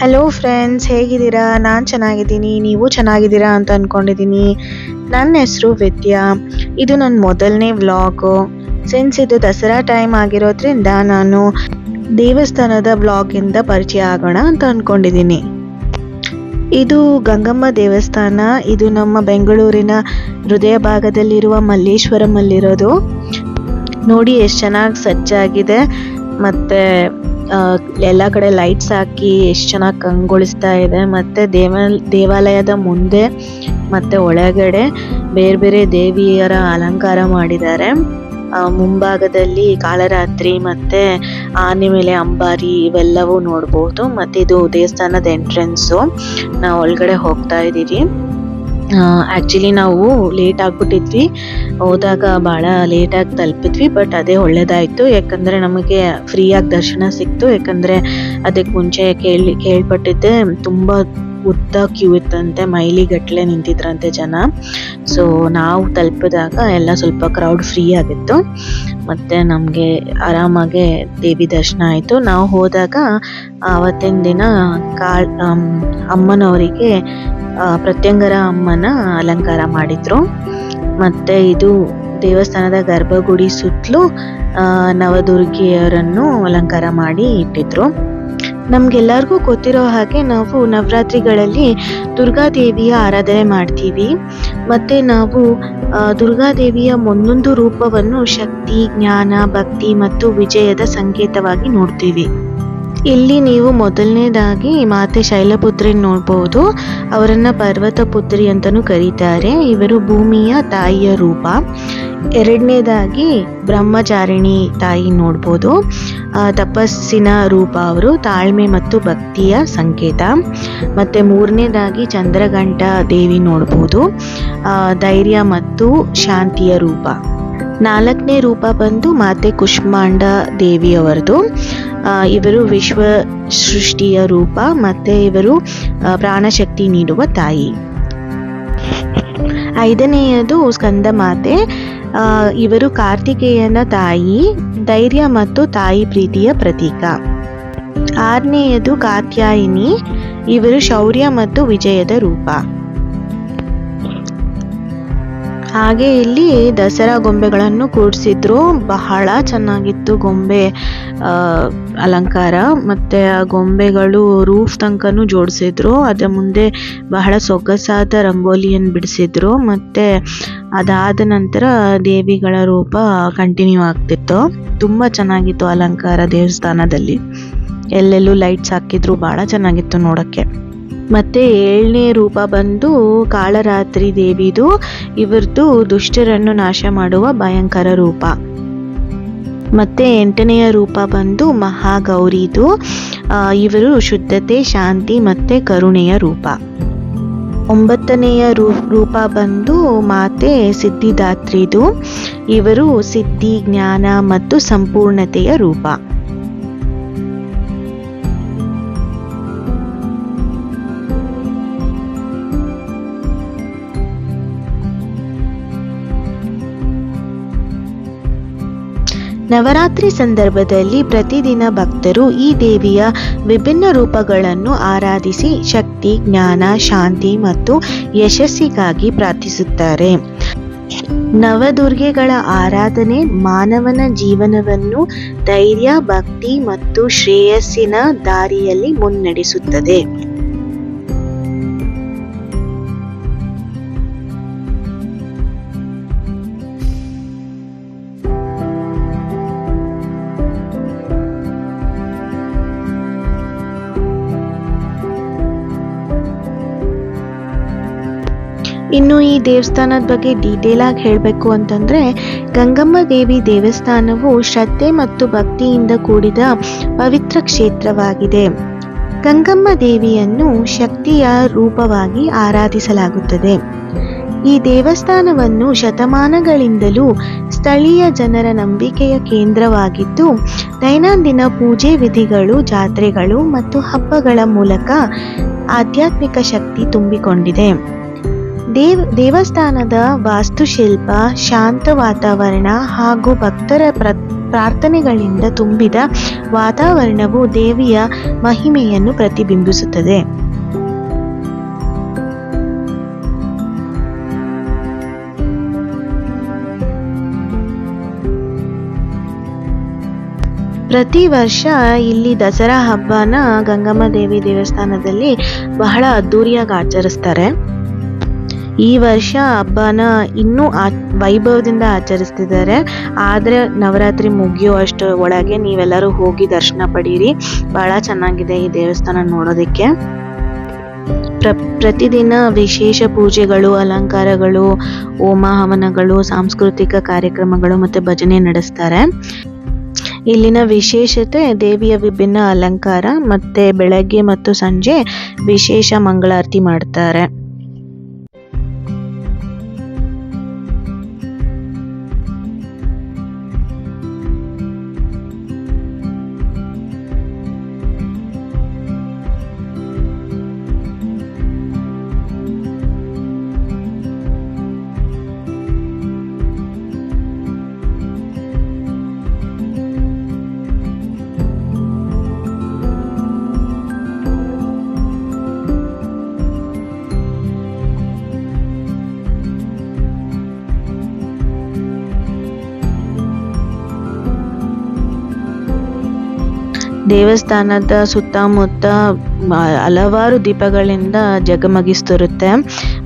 Hello friends ಹೇಗಿದ್ದೀರಾ? ನಾನು ಚೆನ್ನಾಗಿದ್ದೀನಿ, ನೀವು ಚೆನ್ನಾಗಿದ್ದೀರಾ ಅಂತ ಅಂದ್ಕೊಂಡಿದ್ದೀನಿ ನನ್ನ ಹೆಸರು ವಿದ್ಯಾ. ಇದು ನನ್ನ ಮೊದಲನೇ ವ್ಲಾಗು ಸಿನ್ಸ್ ಇದು ದಸರಾ ಟೈಮ್ ಆಗಿರೋದ್ರಿಂದ ನಾನು ದೇವಸ್ಥಾನದ ವ್ಲಾಗಿಂದ ಪರಿಚಯ ಆಗೋಣ ಅಂತ ಅಂದ್ಕೊಂಡಿದ್ದೀನಿ ಇದು ಗಂಗಮ್ಮ ದೇವಸ್ಥಾನ. ಇದು ನಮ್ಮ ಬೆಂಗಳೂರಿನ ಹೃದಯ ಭಾಗದಲ್ಲಿರುವ ಮಲ್ಲೇಶ್ವರಮಲ್ಲಿರೋದು ನೋಡಿ ಎಷ್ಟು ಚೆನ್ನಾಗಿ ಸಜ್ಜಾಗಿದೆ. ಮತ್ತು ಎಲ್ಲ ಕಡೆ ಲೈಟ್ಸ್ ಹಾಕಿ ಎಷ್ಟು ಚೆನ್ನಾಗಿ ಕಂಗೊಳಿಸ್ತಾ ಇದೆ. ಮತ್ತೆ ದೇವ ದೇವಾಲಯದ ಮುಂದೆ ಮತ್ತೆ ಒಳಗಡೆ ಬೇರೆ ಬೇರೆ ದೇವಿಯರ ಅಲಂಕಾರ ಮಾಡಿದ್ದಾರೆ. ಮುಂಭಾಗದಲ್ಲಿ ಕಾಳರಾತ್ರಿ ಮತ್ತೆ ಆನೆ ಮೇಲೆ ಅಂಬಾರಿ ಇವೆಲ್ಲವೂ ನೋಡ್ಬೋದು. ಮತ್ತೆ ಇದು ದೇವಸ್ಥಾನದ ಎಂಟ್ರೆನ್ಸು ನಾವು ಒಳಗಡೆ ಹೋಗ್ತಾ ಇದ್ದೀವಿ ಆ್ಯಕ್ಚುಲಿ ನಾವು ಲೇಟ್ ಆಗಿಬಿಟ್ಟಿದ್ವಿ. ಹೋದಾಗ ಭಾಳ ಲೇಟಾಗಿ ತಲುಪಿದ್ವಿ ಬಟ್ ಅದೇ ಒಳ್ಳೇದಾಯಿತು. ಯಾಕಂದರೆ ನಮಗೆ ಫ್ರೀಯಾಗಿ ದರ್ಶನ ಸಿಕ್ತು. ಯಾಕಂದರೆ ಅದಕ್ಕೆ ಮುಂಚೆ ಕೇಳಿ, ಕೇಳ್ಪಟ್ಟಿದ್ದೆ. ತುಂಬ ಉದ್ದ ಕ್ಯೂ ಇತ್ತಂತೆ, ಮೈಲಿಗಟ್ಟಲೆ ನಿಂತಿದ್ರಂತೆ ಜನ. ಸೊ ನಾವು ತಲುಪಿದಾಗ ಎಲ್ಲ ಸ್ವಲ್ಪ ಕ್ರೌಡ್ ಫ್ರೀ ಆಗಿತ್ತು. ಮತ್ತೆ ನಮಗೆ ಆರಾಮಾಗೆ ದೇವಿ ದರ್ಶನ ಆಯಿತು. ನಾವು ಹೋದಾಗ ಆವತ್ತಿನ ದಿನ ಕಾಳ್ ಅಮ್ಮನವರಿಗೆ ಪ್ರತ್ಯಂಗರ ಅಮ್ಮನ ಅಲಂಕಾರ ಮಾಡಿದ್ರು. ಮತ್ತೆ ಇದು ದೇವಸ್ಥಾನದ ಗರ್ಭಗುಡಿ ಸುತ್ತಲೂ ನವದುರ್ಗಿಯರನ್ನು ಅಲಂಕಾರ ಮಾಡಿ ಇಟ್ಟಿದ್ರು. ನಮ್ಗೆಲ್ಲರಿಗೂ ಗೊತ್ತಿರೋ ಹಾಗೆ ನಾವು ನವರಾತ್ರಿಗಳಲ್ಲಿ ದುರ್ಗಾದೇವಿಯ ಆರಾಧನೆ ಮಾಡ್ತೀವಿ. ಮತ್ತೆ ನಾವು ದುರ್ಗಾದೇವಿಯ ಒಂದೊಂದು ರೂಪವನ್ನು ಶಕ್ತಿ, ಜ್ಞಾನ, ಭಕ್ತಿ ಮತ್ತು ವಿಜಯದ ಸಂಕೇತವಾಗಿ ನೋಡ್ತೀವಿ. ಇಲ್ಲಿ ನೀವು ಮೊದಲನೇದಾಗಿ ಮಾತೆ ಶೈಲಪುತ್ರಿ ನೋಡ್ಬೋದು. ಅವರನ್ನು ಪರ್ವತ ಪುತ್ರಿ ಅಂತಲೂ ಕರೀತಾರೆ. ಇವರು ಭೂಮಿಯ ತಾಯಿಯ ರೂಪ. ಎರಡನೇದಾಗಿ ಬ್ರಹ್ಮಚಾರಿಣಿ ತಾಯಿ ನೋಡ್ಬೋದು. ತಪಸ್ಸಿನ ರೂಪ ಅವರು ತಾಳ್ಮೆ ಮತ್ತು ಭಕ್ತಿಯ ಸಂಕೇತ. ಮತ್ತು ಮೂರನೇದಾಗಿ ಚಂದ್ರಘಂಟ ದೇವಿ ನೋಡ್ಬೋದು. ಧೈರ್ಯ ಮತ್ತು ಶಾಂತಿಯ ರೂಪ. ನಾಲ್ಕನೇ ರೂಪ ಬಂದು ಮಾತೆ ಕುಷ್ಮಾಂಡ ದೇವಿಯವರದು. ಇವರು ವಿಶ್ವ ಸೃಷ್ಟಿಯ ರೂಪ, ಮತ್ತೆ ಇವರು ಪ್ರಾಣಶಕ್ತಿ ನೀಡುವ ತಾಯಿ. ಐದನೆಯದು ಸ್ಕಂದ ಮಾತೆ. ಇವರು ಕಾರ್ತಿಕೇಯನ ತಾಯಿ, ಧೈರ್ಯ ಮತ್ತು ತಾಯಿ ಪ್ರೀತಿಯ ಪ್ರತೀಕ. ಆರನೆಯದು ಕಾತ್ಯಾಯಿನಿ, ಇವರು ಶೌರ್ಯ ಮತ್ತು ವಿಜಯದ ರೂಪ. ಹಾಗೆ ಇಲ್ಲಿ ದಸರಾ ಗೊಂಬೆಗಳನ್ನು ಕೂಡಿಸಿದ್ರು. ಬಹಳ ಚೆನ್ನಾಗಿತ್ತು ಗೊಂಬೆ. ಅಲಂಕಾರ ಮತ್ತೆ ಆ ಗೊಂಬೆಗಳು ರೂಫ್ ತನಕನೂ ಜೋಡಿಸಿದ್ರು. ಅದರ ಮುಂದೆ ಬಹಳ ಸೊಗಸಾದ ರಂಗೋಲಿಯನ್ನು ಬಿಡಿಸಿದ್ರು. ಮತ್ತೆ ಅದಾದ ನಂತರ ದೇವಿಗಳ ರೂಪ ಕಂಟಿನ್ಯೂ ಆಗ್ತಿತ್ತು. ತುಂಬ ಚೆನ್ನಾಗಿತ್ತು ಅಲಂಕಾರ ದೇವಸ್ಥಾನದಲ್ಲಿ. ಎಲ್ಲೆಲ್ಲೂ ಲೈಟ್ಸ್ ಹಾಕಿದ್ರು. ಬಹಳ ಚೆನ್ನಾಗಿತ್ತು ನೋಡೋಕ್ಕೆ. ಮತ್ತೆ ಏಳನೇ ರೂಪ ಬಂದು ಕಾಳರಾತ್ರಿ ದೇವಿದು. ಇವ್ರದ್ದು ದುಷ್ಟರನ್ನು ನಾಶ ಮಾಡುವ ಭಯಂಕರ ರೂಪ. ಮತ್ತೆ ಎಂಟನೆಯ ರೂಪ ಬಂದು ಮಹಾಗೌರಿದು. ಇವರು ಶುದ್ಧತೆ, ಶಾಂತಿ ಮತ್ತೆ ಕರುಣೆಯ ರೂಪ. ಒಂಬತ್ತನೆಯ ರೂಪ ಬಂದು ಮಾತೆ ಸಿದ್ಧಿದಾತ್ರಿದು. ಇವರು ಸಿದ್ಧಿ, ಜ್ಞಾನ ಮತ್ತು ಸಂಪೂರ್ಣತೆಯ ರೂಪ. ನವರಾತ್ರಿ ಸಂದರ್ಭದಲ್ಲಿ ಪ್ರತಿದಿನ ಭಕ್ತರು ಈ ದೇವಿಯ ವಿಭಿನ್ನ ರೂಪಗಳನ್ನು ಆರಾಧಿಸಿ ಶಕ್ತಿ, ಜ್ಞಾನ, ಶಾಂತಿ ಮತ್ತು ಯಶಸ್ಸಿಗಾಗಿ ಪ್ರಾರ್ಥಿಸುತ್ತಾರೆ. ನವದುರ್ಗೆಗಳ ಆರಾಧನೆ ಮಾನವನ ಜೀವನವನ್ನು ಧೈರ್ಯ, ಭಕ್ತಿ ಮತ್ತು ಶ್ರೇಯಸ್ಸಿನ ದಾರಿಯಲ್ಲಿ ಮುನ್ನಡೆಸುತ್ತದೆ. ಇನ್ನು ಈ ದೇವಸ್ಥಾನದ ಬಗ್ಗೆ ಡೀಟೇಲ್ ಆಗಿ ಹೇಳಬೇಕು ಅಂತಂದ್ರೆ, ಗಂಗಮ್ಮ ದೇವಿ ದೇವಸ್ಥಾನವು ಶ್ರದ್ಧೆ ಮತ್ತು ಭಕ್ತಿಯಿಂದ ಕೂಡಿದ ಪವಿತ್ರ ಕ್ಷೇತ್ರವಾಗಿದೆ. ಗಂಗಮ್ಮ ದೇವಿಯನ್ನು ಶಕ್ತಿಯ ರೂಪವಾಗಿ ಆರಾಧಿಸಲಾಗುತ್ತದೆ. ಈ ದೇವಸ್ಥಾನವನ್ನು ಶತಮಾನಗಳಿಂದಲೂ ಸ್ಥಳೀಯ ಜನರ ನಂಬಿಕೆಯ ಕೇಂದ್ರವಾಗಿದ್ದು, ದೈನಂದಿನ ಪೂಜೆ ವಿಧಿಗಳು, ಜಾತ್ರೆಗಳು ಮತ್ತು ಹಬ್ಬಗಳ ಮೂಲಕ ಆಧ್ಯಾತ್ಮಿಕ ಶಕ್ತಿ ತುಂಬಿಕೊಂಡಿದೆ. ದೇವ್, ದೇವಸ್ಥಾನದ ವಾಸ್ತುಶಿಲ್ಪ, ಶಾಂತ ವಾತಾವರಣ ಹಾಗೂ ಭಕ್ತರ ಪ್ರ, ಪ್ರಾರ್ಥನೆಗಳಿಂದ ತುಂಬಿದ ವಾತಾವರಣವು ದೇವಿಯ ಮಹಿಮೆಯನ್ನು ಪ್ರತಿಬಿಂಬಿಸುತ್ತದೆ. ಪ್ರತಿ ವರ್ಷ ಇಲ್ಲಿ ದಸರಾ ಹಬ್ಬನ ಗಂಗಮ್ಮ ದೇವಿ ದೇವಸ್ಥಾನದಲ್ಲಿ ಬಹಳ ಅದ್ದೂರಿಯಾಗಿ ಆಚರಿಸ್ತಾರೆ. ಈ ವರ್ಷ ಹಬ್ಬನ ಇನ್ನೂ ಆ ವೈಭವದಿಂದ ಆಚರಿಸ್ತಿದ್ದಾರೆ. ಆದರೆ ನವರಾತ್ರಿ ಮುಗಿಯೋ ಅಷ್ಟು ಒಳಗೆ ನೀವೆಲ್ಲರೂ ಹೋಗಿ ದರ್ಶನ ಪಡೀರಿ. ಬಹಳ ಚೆನ್ನಾಗಿದೆ ಈ ದೇವಸ್ಥಾನ ನೋಡೋದಕ್ಕೆ. ಪ್ರ, ಪ್ರತಿದಿನ ವಿಶೇಷ ಪೂಜೆಗಳು, ಅಲಂಕಾರಗಳು, ಹೋಮ ಹವನಗಳು, ಸಾಂಸ್ಕೃತಿಕ ಕಾರ್ಯಕ್ರಮಗಳು ಮತ್ತು ಭಜನೆ ನಡೆಸ್ತಾರೆ. ಇಲ್ಲಿನ ವಿಶೇಷತೆ ದೇವಿಯ ವಿಭಿನ್ನ ಅಲಂಕಾರ ಮತ್ತು ಬೆಳಗ್ಗೆ ಮತ್ತು ಸಂಜೆ ವಿಶೇಷ ಮಂಗಳಾರತಿ ಮಾಡ್ತಾರೆ. ದೇವಸ್ಥಾನದ ಸುತ್ತಮುತ್ತ ಹಲವಾರು ದೀಪಗಳಿಂದ ಜಗಮಗಿಸ್ತಿರುತ್ತೆ.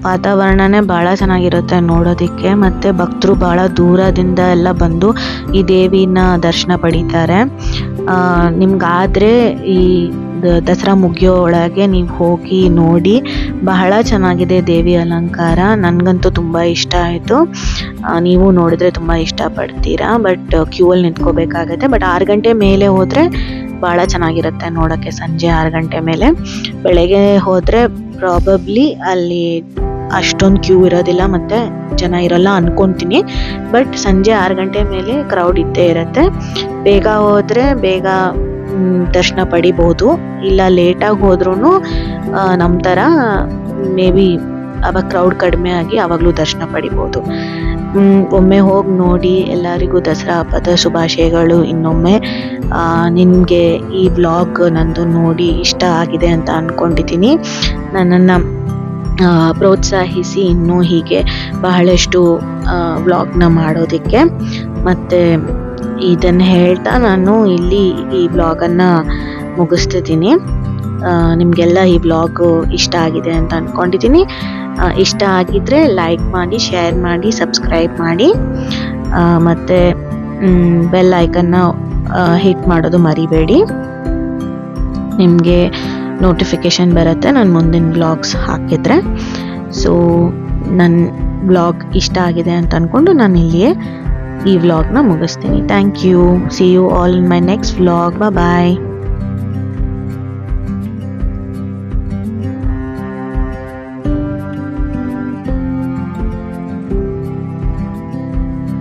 ವಾತಾವರಣನೇ ಬಹಳ ಚೆನ್ನಾಗಿರುತ್ತೆ ನೋಡೋದಕ್ಕೆ. ಮತ್ತೆ ಭಕ್ತರು ಬಹಳ ದೂರದಿಂದ ಎಲ್ಲ ಬಂದು ಈ ದೇವಿನ ದರ್ಶನ ಪಡೀತಾರೆ. ನಿಮ್ಗಾದರೆ ಈ ದಸರಾ ಮುಗಿಯೋ ಒಳಗೆ ನೀವು ಹೋಗಿ ನೋಡಿ. ಬಹಳ ಚೆನ್ನಾಗಿದೆ ದೇವಿ ಅಲಂಕಾರ. ನನಗಂತೂ ತುಂಬ ಇಷ್ಟ ಆಯಿತು. ನೀವು ನೋಡಿದ್ರೆ ತುಂಬ ಇಷ್ಟಪಡ್ತೀರಾ. ಬಟ್ ಕ್ಯೂ ಅಲ್ಲಿ ನಿಂತ್ಕೋಬೇಕಾಗತ್ತೆ. ಬಟ್, ಆರು ಗಂಟೆ ಮೇಲೆ ಹೋದರೆ ಭಾಳ ಚೆನ್ನಾಗಿರುತ್ತೆ ನೋಡೋಕ್ಕೆ ಸಂಜೆ ಆರು ಗಂಟೆ ಮೇಲೆ. ಬೆಳಗ್ಗೆ ಹೋದರೆ ಪ್ರಾಬಬ್ಲಿ ಅಲ್ಲಿ ಅಷ್ಟೊಂದು ಕ್ಯೂ ಇರೋದಿಲ್ಲ. ಮತ್ತು ಜನ ಇರಲ್ಲ ಅನ್ಕೊಂತೀನಿ. ಬಟ್, ಸಂಜೆ ಆರು ಗಂಟೆ ಮೇಲೆ ಕ್ರೌಡ್ ಇದ್ದೇ ಇರುತ್ತೆ. ಬೇಗ ಹೋದರೆ ಬೇಗ ದರ್ಶನ ಪಡಿಬಹುದು. ಇಲ್ಲ ಲೇಟಾಗಿ ಹೋದ್ರೂ ನಮ್ಮ ಥರ ಮೇ ಬಿ ಅವಾಗ ಕ್ರೌಡ್ ಕಡಿಮೆ ಆಗಿ ಅವಾಗಲೂ ದರ್ಶನ ಪಡಿಬೋದು ಒಮ್ಮೆ ಹೋಗಿ ನೋಡಿ ಎಲ್ಲರಿಗೂ ದಸರಾ ಹಬ್ಬದ ಶುಭಾಶಯಗಳು ಇನ್ನೊಮ್ಮೆ. ನಿಮಗೆ ಈ ವ್ಲಾಗ್ ನಂದು ನೋಡಿ ಇಷ್ಟ ಆಗಿದೆ ಅಂತ ಅಂದ್ಕೊಂಡಿದ್ದೀನಿ ನನ್ನನ್ನು ಪ್ರೋತ್ಸಾಹಿಸಿ ಇನ್ನೂ ಹೀಗೆ ಬಹಳಷ್ಟು ವ್ಲಾಗ್ನ ಮಾಡೋದಕ್ಕೆ. ಮತ್ತು ಇದನ್ನು ಹೇಳ್ತಾ ನಾನು ಇಲ್ಲಿ ಈ ಬ್ಲಾಗನ್ನು ಮುಗಿಸ್ತಿದ್ದೀನಿ. ನಿಮಗೆಲ್ಲ ಈ ಬ್ಲಾಗ್ ಇಷ್ಟ ಆಗಿದೆ ಅಂತ ಅಂದ್ಕೊಂಡಿದ್ದೀನಿ ಇಷ್ಟ ಆಗಿದ್ದರೆ ಲೈಕ್ ಮಾಡಿ, ಶೇರ್ ಮಾಡಿ, ಸಬ್ಸ್ಕ್ರೈಬ್ ಮಾಡಿ. ಮತ್ತು ಬೆಲ್ ಐಕನ್ನ ಹಿಟ್ ಮಾಡೋದು ಮರಿಬೇಡಿ. ನಿಮಗೆ ನೋಟಿಫಿಕೇಶನ್ ಬರುತ್ತೆ ನಾನು ಮುಂದಿನ ಬ್ಲಾಗ್ಸ್ ಹಾಕಿದರೆ. ಸೊ ನನ್ನ ಬ್ಲಾಗ್ ಇಷ್ಟ ಆಗಿದೆ ಅಂತ ಅಂದ್ಕೊಂಡು ನಾನು ಇಲ್ಲಿಯೇ ಈ ವ್ಲಾಗ್ನ ಮುಗಿಸ್ತೀನಿ. Thank you see you all in my next vlog bye